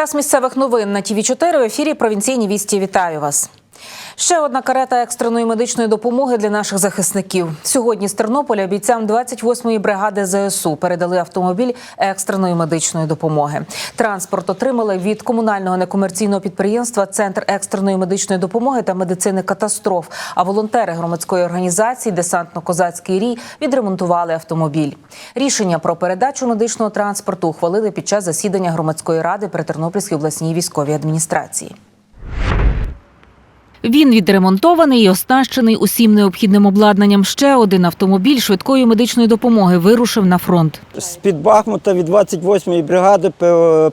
Час місцевих новин на ТВ 4 в ефірі провінційні вісті. Вітаю вас. Ще одна карета екстреної медичної допомоги для наших захисників. Сьогодні з Тернополя бійцям 28-ї бригади ЗСУ передали автомобіль екстреної медичної допомоги. Транспорт отримали від комунального некомерційного підприємства Центр екстреної медичної допомоги та медицини катастроф. А волонтери громадської організації Десантно-козацький рій відремонтували автомобіль. Рішення про передачу медичного транспорту ухвалили під час засідання громадської ради при Тернопільській обласній військовій адміністрації. Він відремонтований і оснащений усім необхідним обладнанням. Ще один автомобіль швидкої медичної допомоги вирушив на фронт. З-під Бахмута від 28-ї бригади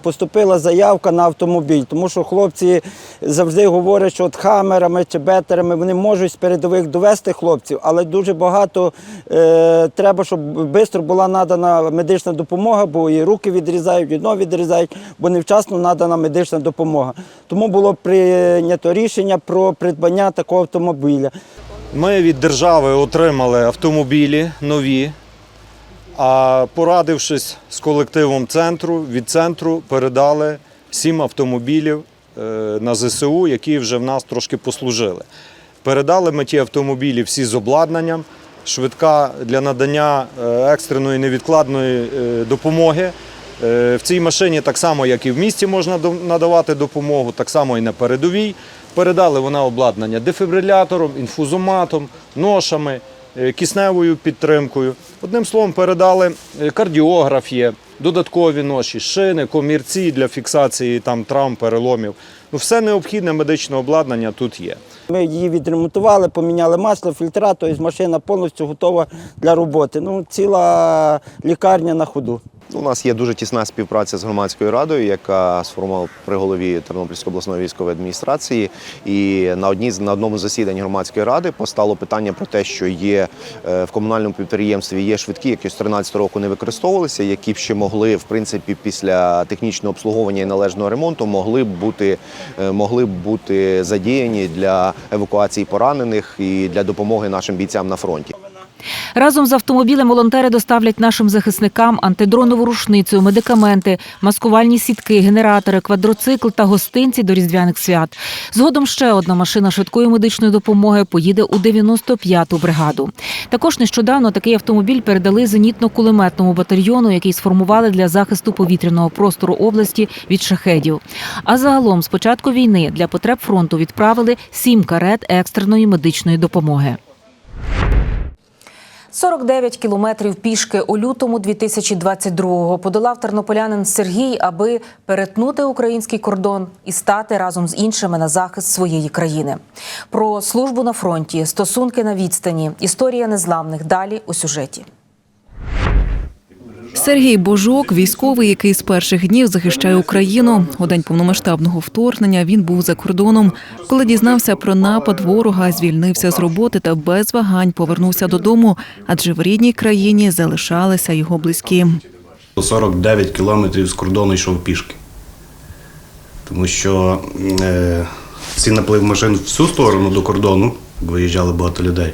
поступила заявка на автомобіль, тому що хлопці завжди говорять, що от хамерами чи бетерами вони можуть з передових довести хлопців, але дуже багато е, треба, щоб швидко була надана медична допомога, бо і руки відрізають, і ноги відрізають, бо невчасно надана медична допомога. Тому було прийнято рішення про придбання такого автомобіля. Ми від держави отримали автомобілі нові, а порадившись з колективом центру, від центру передали сім автомобілів е, на ЗСУ, які вже в нас трошки послужили. Передали ми ті автомобілі всі з обладнанням, швидка для надання е, екстреної невідкладної е, допомоги. В цій машині так само, як і в місті можна надавати допомогу, так само і на передовій. Передали вона обладнання дефібрилятором, інфузоматом, ношами, е, кисневою підтримкою. Одним словом, передали е, кардіограф є, додаткові ноші, шини, комірці для фіксації там, травм, переломів. Ну, все необхідне медичне обладнання тут є. Ми її відремонтували, поміняли масло, фільтра, тобто машина повністю готова для роботи. Ну, ціла лікарня на ходу. У нас є дуже тісна співпраця з громадською радою, яка сформувала при голові Тернопільської обласної військової адміністрації. І на одній на одному з засідань громадської ради постало питання про те, що є е, в комунальному підприємстві є швидкі, які з 13 року не використовувалися, які б ще могли, в принципі, після технічного обслуговування і належного ремонту могли б бути е, могли б бути задіяні для евакуації поранених і для допомоги нашим бійцям на фронті. Разом з автомобілем волонтери доставлять нашим захисникам антидронову рушницю, медикаменти, маскувальні сітки, генератори, квадроцикл та гостинці до різдвяних свят. Згодом ще одна машина швидкої медичної допомоги поїде у 95-ту бригаду. Також нещодавно такий автомобіль передали зенітно-кулеметному батальйону, який сформували для захисту повітряного простору області від шахедів. А загалом з початку війни для потреб фронту відправили сім карет екстреної медичної допомоги. 49 кілометрів пішки у лютому 2022-го подолав тернополянин Сергій, аби перетнути український кордон і стати разом з іншими на захист своєї країни. Про службу на фронті, стосунки на відстані, історія незламних далі у сюжеті. Сергій Божок, військовий, який з перших днів захищає Україну. У день повномасштабного вторгнення він був за кордоном. Коли дізнався про напад ворога, звільнився з роботи та без вагань повернувся додому, адже в рідній країні залишалися його близькі. 49 кілометрів з кордону йшов пішки. Тому що е, ці наплив машин всю сторону до кордону, виїжджали багато людей,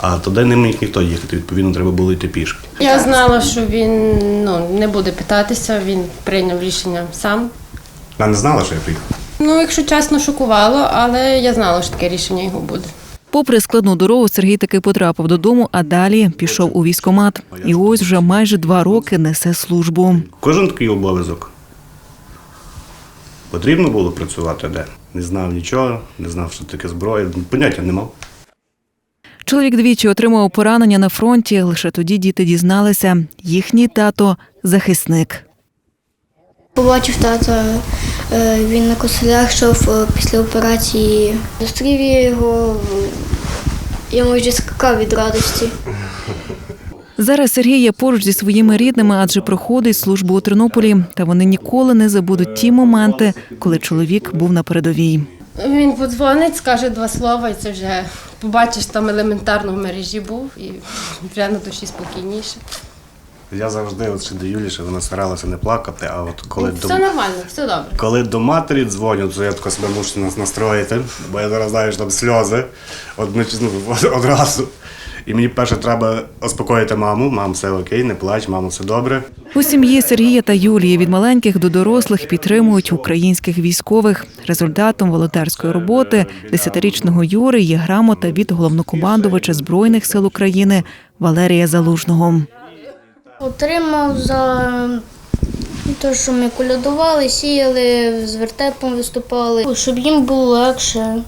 а туди не міг ніхто їхати, відповідно, треба було йти пішки. Я знала, що він ну, не буде питатися, він прийняв рішення сам. Вона не знала, що я приїхав. Ну, якщо чесно, шокувало, але я знала, що таке рішення його буде. Попри складну дорогу, Сергій таки потрапив додому, а далі пішов у військомат. І ось вже майже два роки несе службу. Кожен такий обов'язок. Потрібно було працювати де. Не знав нічого, не знав, що таке зброя, поняття не мав. Чоловік двічі отримав поранення на фронті. Лише тоді діти дізналися, їхній тато захисник. Побачив тата, е, він на коселях йшов е, після операції. Зустрів я його, я майже скакав від радості. Зараз Сергій є поруч зі своїми рідними, адже проходить службу у Тернополі. Та вони ніколи не забудуть ті моменти, коли чоловік був на передовій. Він подзвонить, скаже два слова, і це вже побачиш, там елементарно в мережі був і вже на душі спокійніше. Я завжди, от ще до Юлі, що вона старалася не плакати, а от коли до, Все нормально, все добре. коли до матері дзвоню, то я тако себе мушу нас настроїти, бо я зараз знаю, що там сльози одночасно одразу. І мені перше треба успокоїти маму. Мам, все окей, не плач, мамо, все добре. У сім'ї Сергія та Юлії від маленьких до дорослих підтримують українських військових. Результатом волонтерської роботи десятирічного Юри є грамота від головнокомандувача збройних сил України Валерія Залужного. Отримав за те, що ми колядували, сіяли, з вертепом виступали, щоб їм було легше.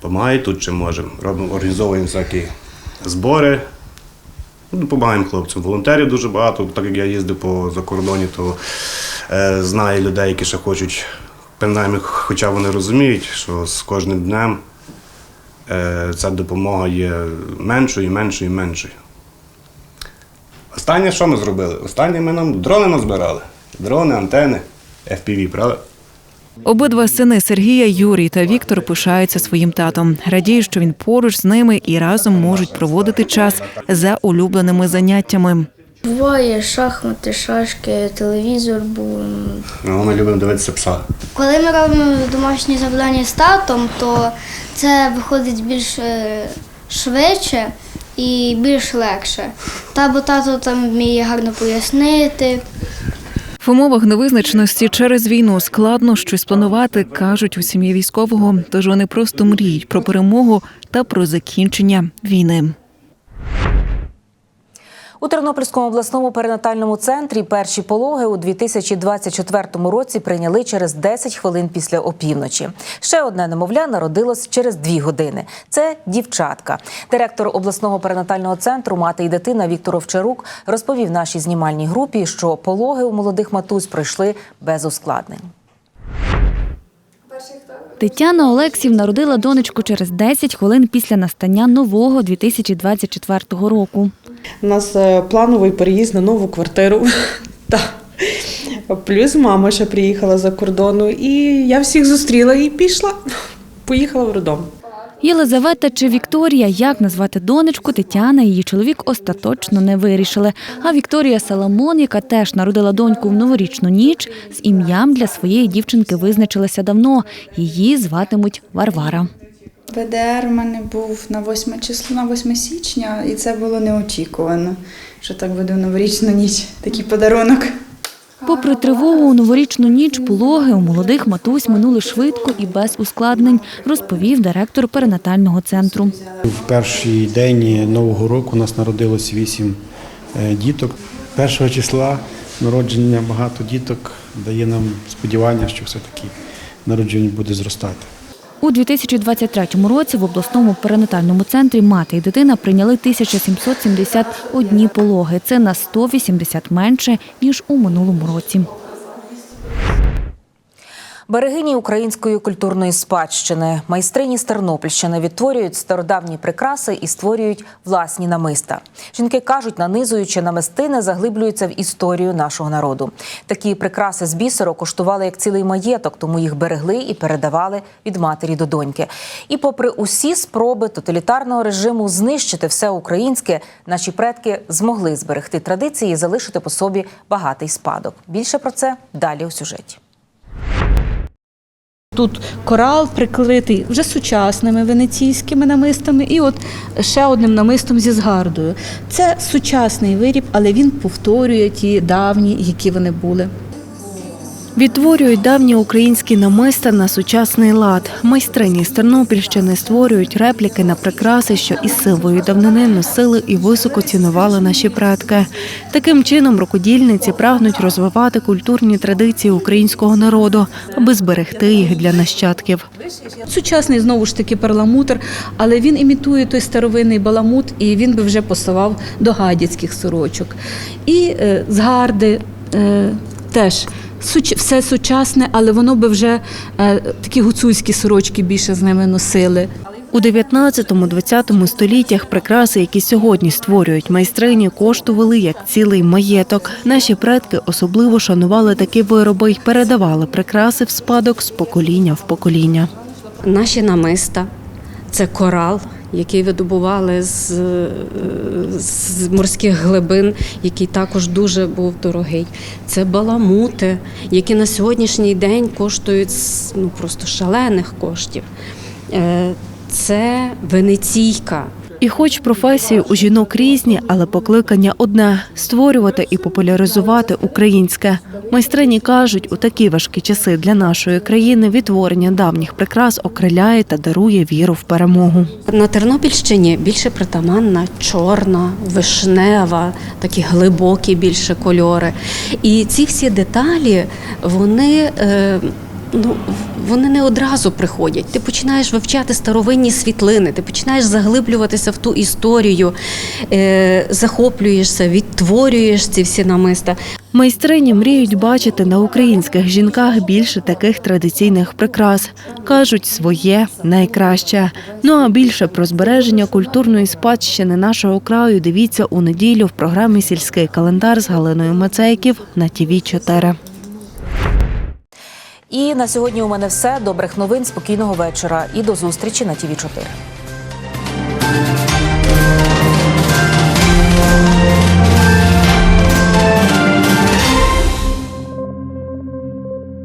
Помагає тут, чим можемо. Робимо, організовуємо всякі збори. Ну, Допомагаємо хлопцям. Волонтерів дуже багато. Так як я їздив по закордоні, то е, знаю людей, які ще хочуть, принаймні, хоча вони розуміють, що з кожним днем е, ця допомога є меншою, і меншою, і меншою. Останнє, що ми зробили? Останнє ми нам дрони назбирали. Дрони, антени, FPV, правда? Обидва сини Сергія, Юрій та Віктор пишаються своїм татом. Радіють, що він поруч з ними і разом можуть проводити час за улюбленими заняттями. Буває шахмати, шашки, телевізор був. Ну, Ми любимо дивитися пса. Коли ми робимо домашні завдання з татом, то це виходить більш е, швидше і більш легше. Та бо тато там вміє гарно пояснити. Умовах невизначеності через війну складно щось планувати, кажуть у сім'ї військового. Тож вони просто мріють про перемогу та про закінчення війни. У Тернопільському обласному перинатальному центрі перші пологи у 2024 році прийняли через 10 хвилин після опівночі. Ще одне немовля народилось через 2 години. Це дівчатка. Директор обласного перинатального центру мати і дитина Віктор Овчарук розповів нашій знімальній групі, що пологи у молодих матусь пройшли без ускладнень. Тетяна Олексів народила донечку через 10 хвилин після настання нового 2024 року. У нас е, плановий переїзд на нову квартиру. Плюс мама ще приїхала за кордону, і я всіх зустріла і пішла. Поїхала в роддом. Єлизавета чи Вікторія, як назвати донечку, Тетяна і її чоловік остаточно не вирішили. А Вікторія Саламон, яка теж народила доньку в новорічну ніч, з ім'ям для своєї дівчинки визначилася давно. Її зватимуть Варвара. ПДР у мене був на 8 число, на 8 січня, і це було неочікувано, що так буде в новорічну ніч, такий подарунок. Попри тривогу у новорічну ніч, пологи у молодих матусь минули швидко і без ускладнень, розповів директор перинатального центру. В перший день нового року у нас народилось вісім е, діток. Першого числа народження багато діток дає нам сподівання, що все-таки народження буде зростати. У 2023 році в обласному перинатальному центрі мати і дитина прийняли 1771 пологи. Це на 180 менше, ніж у минулому році. Берегині української культурної спадщини, майстрині з Тернопільщини відтворюють стародавні прикраси і створюють власні намиста. Жінки кажуть, нанизуючи намистини, заглиблюються в історію нашого народу. Такі прикраси з бісеру коштували як цілий маєток, тому їх берегли і передавали від матері до доньки. І, попри усі спроби тоталітарного режиму знищити все українське, наші предки змогли зберегти традиції і залишити по собі багатий спадок. Більше про це далі у сюжеті. Тут корал прикритий вже сучасними венеційськими намистами, і от ще одним намистом зі згардою. Це сучасний виріб, але він повторює ті давні, які вони були. Відтворюють давні українські намиста на сучасний лад. Майстрині з Тернопільщини створюють репліки на прикраси, що із силою давнини носили і високо цінували наші предки. Таким чином, рукодільниці прагнуть розвивати культурні традиції українського народу, аби зберегти їх для нащадків. Сучасний знову ж таки перламутр, але він імітує той старовинний баламут, і він би вже пасував до гадяцьких сорочок. І е, згарди е, теж. Суч- Все сучасне, але воно би вже е, такі гуцульські сорочки більше з ними носили. У 19-20 століттях прикраси, які сьогодні створюють майстрині, коштували як цілий маєток. Наші предки особливо шанували такі вироби й передавали прикраси в спадок з покоління в покоління. Наші намиста це корал, який видобували з, з морських глибин, який також дуже був дорогий. Це баламути, які на сьогоднішній день коштують ну, просто шалених коштів. Е, Це венеційка. І хоч професії у жінок різні, але покликання одне створювати і популяризувати українське. Майстрині кажуть, у такі важкі часи для нашої країни відтворення давніх прикрас окриляє та дарує віру в перемогу. На Тернопільщині більше притаманна чорна, вишнева, такі глибокі більше кольори. І ці всі деталі, вони. Ну, вони не одразу приходять. Ти починаєш вивчати старовинні світлини, ти починаєш заглиблюватися в ту історію, е, захоплюєшся, відтворюєш ці всі намиста. Майстрині мріють бачити на українських жінках більше таких традиційних прикрас. кажуть, своє найкраще. Ну а більше про збереження культурної спадщини нашого краю дивіться у неділю в програмі Сільський календар з Галиною Мацейків на ТІВІ 4 І на сьогодні у мене все. Добрих новин, спокійного вечора і до зустрічі на ТІВІ 4